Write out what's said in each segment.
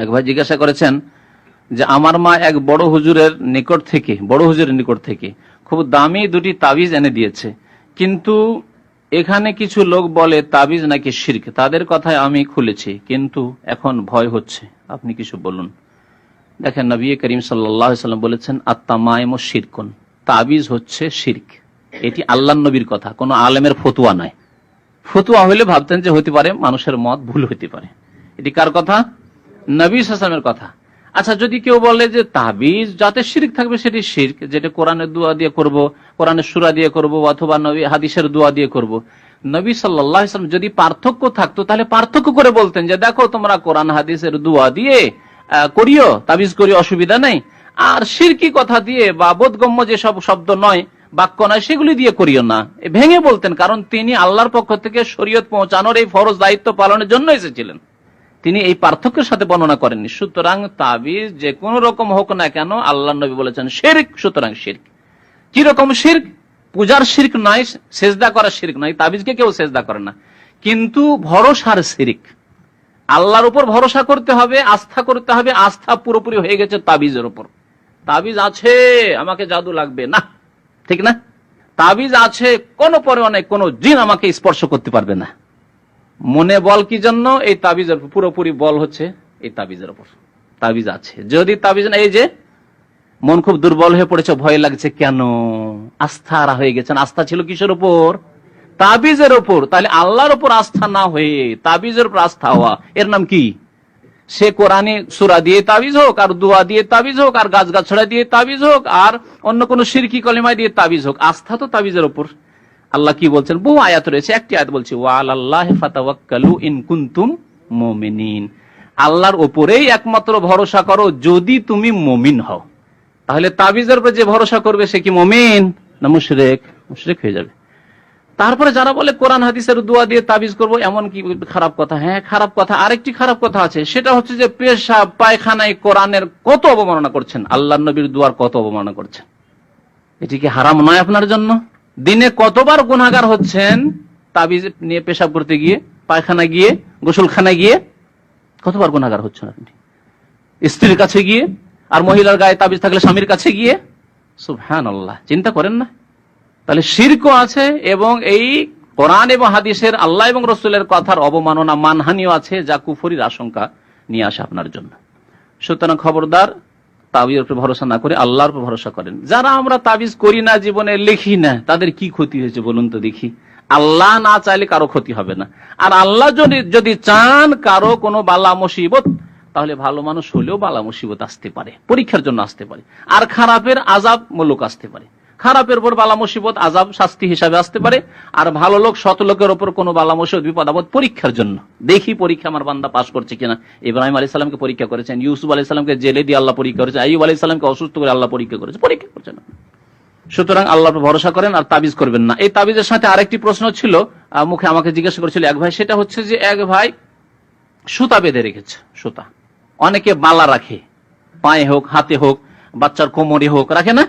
এক ভাই জিজ্ঞাসা করেছেন যে, আমার মা এক বড় হুজুরের নিকট থেকে, বড় হুজুরের নিকট থেকে খুব দামি দুটি তাবিজ এনে দিয়েছে। কিন্তু এখানে কিছু লোক বলে, তাবিজ নাকি শির্ক। তাদের কথায় আমি খুলেছি, কিন্তু এখন ভয় হচ্ছে। আপনি কিছু বলুন। দেখেন, নবী করিম সাল্লাম বলেছেন আত্মামায়ম শিরকুন। তাবিজ হচ্ছে শির্ক। এটি আল্লাহ নবীর কথা, কোনো আলেমের ফতুয়া নয়। ফতুয়া হলে ভাবতেন যে হতে পারে, মানুষের মত ভুল হতে পারে। এটি কার কথা? নবী কথা। আচ্ছা যদি কেউ বলে যে তাবিজ যাতে শির্ক থাকবে, সেটি শির্ক। যেটা কোরআনের দোয়া দিয়ে করব, কোরআনের সুরা দিয়ে করব, অথবা নবী হাদিসের দোয়া দিয়ে করব। নবী সাল্লাহ ইসলাম যদি পার্থক্য থাকতো, তাহলে পার্থক্য করে বলতেন যে, দেখো, তোমরা কোরআন, হাদিসের দোয়া দিয়ে করিও, তাবিজ করি অসুবিধা নেই। আর শিরকি কথা দিয়ে বা বোধগম্য যেসব শব্দ নয়, বাক্য নয়, সেগুলি দিয়ে করিও না। ভেঙে বলতেন, কারণ তিনি আল্লাহর পক্ষ থেকে শরীয়ত পৌঁছানোর এই ফরজ দায়িত্ব পালনের জন্য এসেছিলেন। তিনি এই পার্থক্যের সাথে বর্ণনা করেননি। সুতরাং তাবিজ যে কোন রকম হোক না কেন আল্লাহ নবী বলেছেন, শির্ক, সুতরাং শির্ক। কি রকম শির্ক? পূজার শির্ক নয় সেজদা করার শির্ক নয় তাবিজকে কেউ সেজদা করে না। কিন্তু ভরসার শিরিক। আল্লাহর উপর ভরসা করতে হবে, আস্থা করতে হবে, আস্থা পুরোপুরি হয়ে গেছে তাবিজের উপর। তাবিজ আছে, আমাকে জাদু লাগবে। না, ঠিক না? তাবিজ আছে, কোন পরে অনেক কোন জিন আমাকে স্পর্শ করতে পারবে না। মনে বল কি জন্য? এই তাবিজের পুরোপুরি বল হচ্ছে এই তাবিজের উপর। তাবিজ আছে। যদি তাবিজ না এই যে, মন খুব দুর্বল হয়ে পড়েছে, ভয় লাগছে, কেন? আস্থা হয়ে গেছেন। আস্থা ছিল কিসের উপর? তাবিজের উপর। তাহলে আল্লাহর উপর আস্থা না হয়ে তাবিজের উপর আস্থা হওয়া, এর নাম কি? সে কোরআনে সুরা দিয়ে তাবিজ হোক, আর দোয়া দিয়ে তাবিজ হোক, আর গাছ গাছড়া দিয়ে তাবিজ হোক, আর অন্য কোন সিরকি কলিমায় দিয়ে তাবিজ হোক, আস্থা তো তাবিজের উপর। আল্লাহ কি বলছেন? বহু আয়াত রয়েছে। একটি আয়াত বলছে ওয়াল আল্লাহ ফাতাওয়াক্কালু ইন কুনতুম মুমিনিন। আল্লাহর উপরেই একমাত্র ভরসা করো, যদি তুমি মুমিন হও। তাহলে তাবিজের উপর যে ভরসা করবে, সে কি মুমিন না মুশরিক? মুশরিক হয়ে যাবে। তারপরে যারা বলে, কোরআন হাদিসের দোয়া দিয়ে তাবিজ করব এমন কি খারাপ কথা? হ্যাঁ খারাপ কথা। আরেকটি খারাপ কথা আছে, সেটা হচ্ছে যে পেশা পায়খানায় কোরআনের কত অবমাননা করছেন? আল্লাহ নবীর দুয়ার কত অবমাননা করছেন? এটি কি হারাম নয় আপনার জন্য? দিনে কতবার গুনাগার হচ্ছেন? তাবিজ নিয়ে পেশাব করতে গিয়ে, পায়খানা গিয়ে গোসলখানা গিয়ে কতবার গুনাগার হচ্ছেন আপনি? স্ত্রীর কাছে গিয়ে, আর মহিলার গায়ে তাবিজ থাকলে স্বামীর কাছে গিয়ে? সুবহান আল্লাহ চিন্তা করেন না। তাহলে শিরকও আছে এবং এই কোরআন এবং হাদিসের আল্লাহ এবং রসুলের কথার অবমাননা মানহানিও আছে, যা কুফরির আশঙ্কা নিয়ে আসে আপনার জন্য। সুতরাং খবরদার তাবিজের উপর ভরসা না করে আল্লাহর উপর ভরসা করেন। যারা আমরা তাবিজ করি না, জীবনে লিখি না, তাদের কি ক্ষতি হয়েছে বলুন তো দেখি। আল্লাহ না চাইলে কারও ক্ষতি হবে না। আর আল্লাহ যদি যদি চান কারও কোনো বালা মুসিবত, তাহলে ভালো মানুষ হলেও বালা মুসিবত আসতে পারে, পরীক্ষার জন্য আসতে পারে। আর খারাপের আজাব মূলক আসতে পারে। খারাপের উপর বালা মুসিবত আজাব শাস্তি হিসাবে আসতে পারে। আর ভালো লোক শত লোকের উপর কোনো বালা মুসিবত, বিপদ, আপদ পরীক্ষার জন্য। দেখি পরীক্ষা আমার বান্দা পাশ করছে কিনা। ইব্রাহিম আলী সালামকে পরীক্ষা করেছেন, ইউসুফ আলী সালামকে জেলে দিয়ে আল্লাহ পরীক্ষা করেছে আইব আলী সালামকে অসুস্থ করে আল্লাহ পরীক্ষা করেছে। পরীক্ষা করছে না। সুতরাং আল্লাহ ভরসা করেন আর তাবিজ করবেন না। এই তাবিজের সাথে আরেকটি প্রশ্ন ছিল মুখে আমাকে জিজ্ঞাসা করেছিল এক ভাই, সেটা হচ্ছে যে এক ভাই সুতা বেঁধে রেখেছে, সুতা। অনেকে বালা রাখে, পায়ে হোক, হাতে হোক, বাচ্চার কোমরে হোক, রাখে না?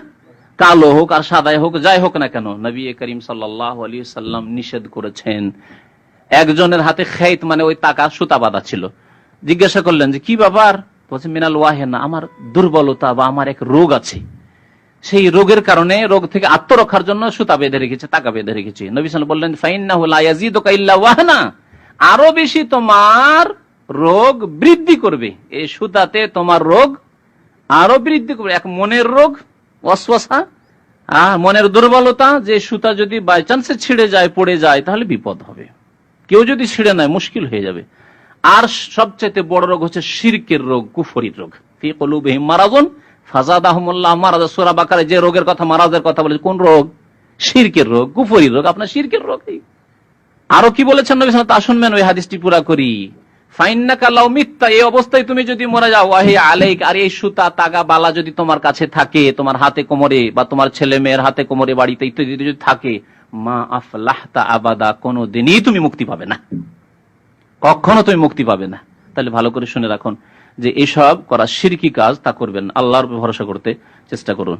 কালো হোক আর সাদাই হোক, যাই হোক না কেন, নবী করিম সাল্লাম নিষেধ করেছেন। একজনের হাতে খেত মানে ওই টাকা সুতা বাঁধা ছিল। জিজ্ঞাসা করলেন যে, কি ব্যাপার? বলছে, মিনাল ওয়াহেনা, আমার দুর্বলতা বা আমার এক রোগ আছে। সেই রোগের কারণে রোগ থেকে আত্মরক্ষার জন্য সুতা বেঁধে রেখেছে টাকা বেঁধে রেখেছে। নবী সাল্লাম বললেন ফাইন্না ওয়াহনা, আরও বেশি তোমার রোগ বৃদ্ধি করবে। এই সুতাতে তোমার রোগ আরও বৃদ্ধি করবে। এক মনের রোগ অশ্বাসা আহ, মনের দুর্বলতা যে সুতা যদি বাই চান্সে ছিঁড়ে যায় পড়ে যায় তাহলে বিপদ হবে। কেউ যদি ছিঁড়ে নেয় মুশকিল হয়ে যাবে। আর সবচেয়ে বড় রোগ হচ্ছে রোগ কুফরির রোগ। মারাজুন মারাজ সূরা বাকারে যে রোগের কথা মারাজের কথা বলেছে কোন রোগ? শিরকের রোগ কুফরির রোগ। আপনার শিরকের রোগ। আরও কি বলেছেন? তা শুনবেন ওই হাদিসটি পুরা করি। ফাইন্নাকা তুমি মুক্তি পাবে না। কখনো তুমি মুক্তি পাবে না। তাহলে ভালো করে শুনে রাখুন যে এসব করা শিরকি কাজ, তা করবেন আল্লাহর ভরসা করতে চেষ্টা করুন।